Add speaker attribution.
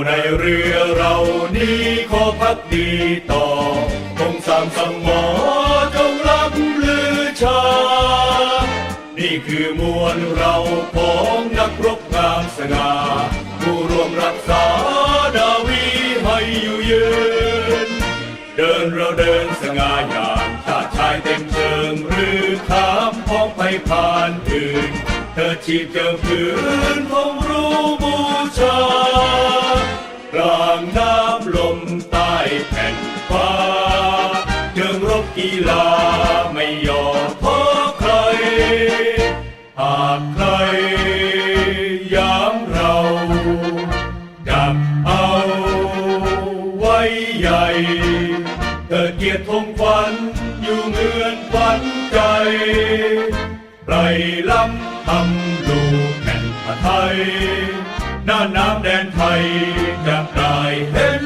Speaker 1: เรือเรานี้ขอพักดีต่อคงสามสมอจงรับลือชา นี่คือมวลเราของนักรบงามสง่าผู้รวมรักษาดาวีให้อยู่ยืน เดินเราเดินสง่าอย่างชาติชายเต็มเชิงหรือขามพ้องไปผ่านอื่น เธอชีพเจิมพื้นคงรู้บูชา น้ำลมใต้แผ่นฟ้าเชิงรบกีฬาไม่ยอมท้อใคร หากใครยามเราจับเอาไว้ใหญ่เกิดเกียรติธงควันอยู่เมือนขวัญใจไรล้ำทำลู หน้าน้ำแดนไทยจะได้เห็น